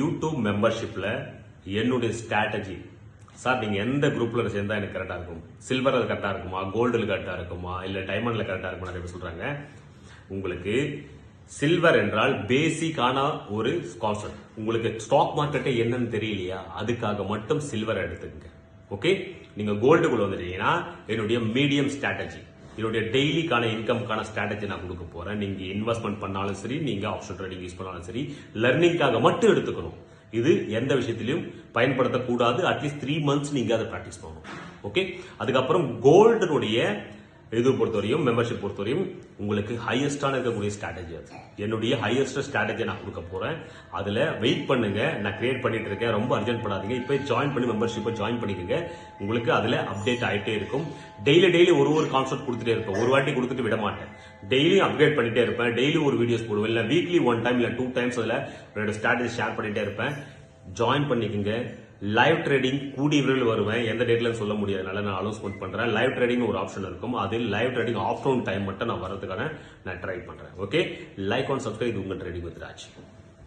YouTube மெம்பர்ஷிப்பில் என்னுடைய strategy sir நீங்கள் எந்த குரூப்பில் சேர்ந்தா எனக்கு கரெக்டாக இருக்கும்? சில்வர் அது இருக்குமா? கோல்டில் கரெக்டாக இருக்குமா? இல்லை டைமண்டில் கரெக்டாக இருக்குமா? நிறைய பேர் சொல்கிறாங்க உங்களுக்கு சில்வர் என்றால் பேசிக்கான ஒரு கான்செப்ட் உங்களுக்கு ஸ்டாக் மார்க்கெட்டே என்னன்னு தெரியலையா? அதுக்காக மட்டும் சில்வர் எடுத்துக்கங்க. ஓகே நீங்கள் கோல்டுக்குள்ளே வந்துட்டீங்கன்னா என்னுடைய மீடியம் ஸ்ட்ராட்டஜி என்னுடைய டெய்லிக்கான இன்கம்க்கான ஸ்ட்ராட்டஜி நான் கொடுக்க போறேன். நீங்க இன்வெஸ்ட்மெண்ட் பண்ணாலும் சரி நீங்க ஆப்ஷன் ட்ரேடிங் யூஸ் பண்ணாலும் சரி லர்னிங்காக மட்டும் எடுத்துக்கணும். இது எந்த விஷயத்திலையும் பயன்படுத்தக்கூடாது. அட்லீஸ்ட் த்ரீ மந்த்ஸ் நீங்க அதை ப்ராக்டிஸ் பண்ணணும். ஓகே அதுக்கப்புறம் கோல்டனுடைய இது பொறுத்தவரையும் மெம்பர்ஷிப் பொறுத்தவரையும் உங்களுக்கு ஹையஸ்டான இருக்கக்கூடிய ஸ்ட்ராட்டஜி அது. என்னுடைய ஹையஸ்ட் ஸ்ட்ராட்டஜி நான் கொடுக்க போறேன். அதுல வெயிட் பண்ணுங்க. நான் கிரியேட் பண்ணிட்டு இருக்கேன். ரொம்ப அர்ஜென்ட் பண்ணாதீங்க. இப்போ ஜாயின் பண்ணி மெம்பர்ஷிப்பை ஜாயின் பண்ணிக்கோங்க. உங்களுக்கு அதுல அப்டேட் ஆகிட்டே இருக்கும். டெய்லி டெய்லி ஒரு ஒரு கான்செப்ட் கொடுத்துட்டே இருப்பேன். ஒரு வாட்டி கொடுத்துட்டு விட மாட்டேன். டெய்லி அப்டேட் பண்ணிட்டே இருப்பேன். டெய்லி ஒரு வீடியோஸ் போடுவேன். இல்லை வீக்லி ஒன் டைம் இல்லை டூ டைம்ஸ் அதில் என்னோட ஸ்ட்ராட்டஜி ஷேர் பண்ணிட்டே இருப்பேன். ஜாயின் பண்ணிக்கோங்க. லைவ் ட்ரேடிங் கூடிய விரைவில் வருவேன். எந்த டேட்லன்னு சொல்ல முடியாதனால நான் அனௌன்ஸ்மெண்ட் பண்ணுறேன் லைவ் ட்ரேடிங் ஒரு ஆப்ஷன் இருக்கும். அதில் லைவ் ட்ரேடிங் ஆஃப்டர்நூன் டைம் மட்டும் நான் வரதுக்கான நான் ட்ரை பண்ணுறேன் ஓகே லைக் ஆன் சப்ஸ்கிரைப் இது ட்ரேடிங் வித் ராஜ்.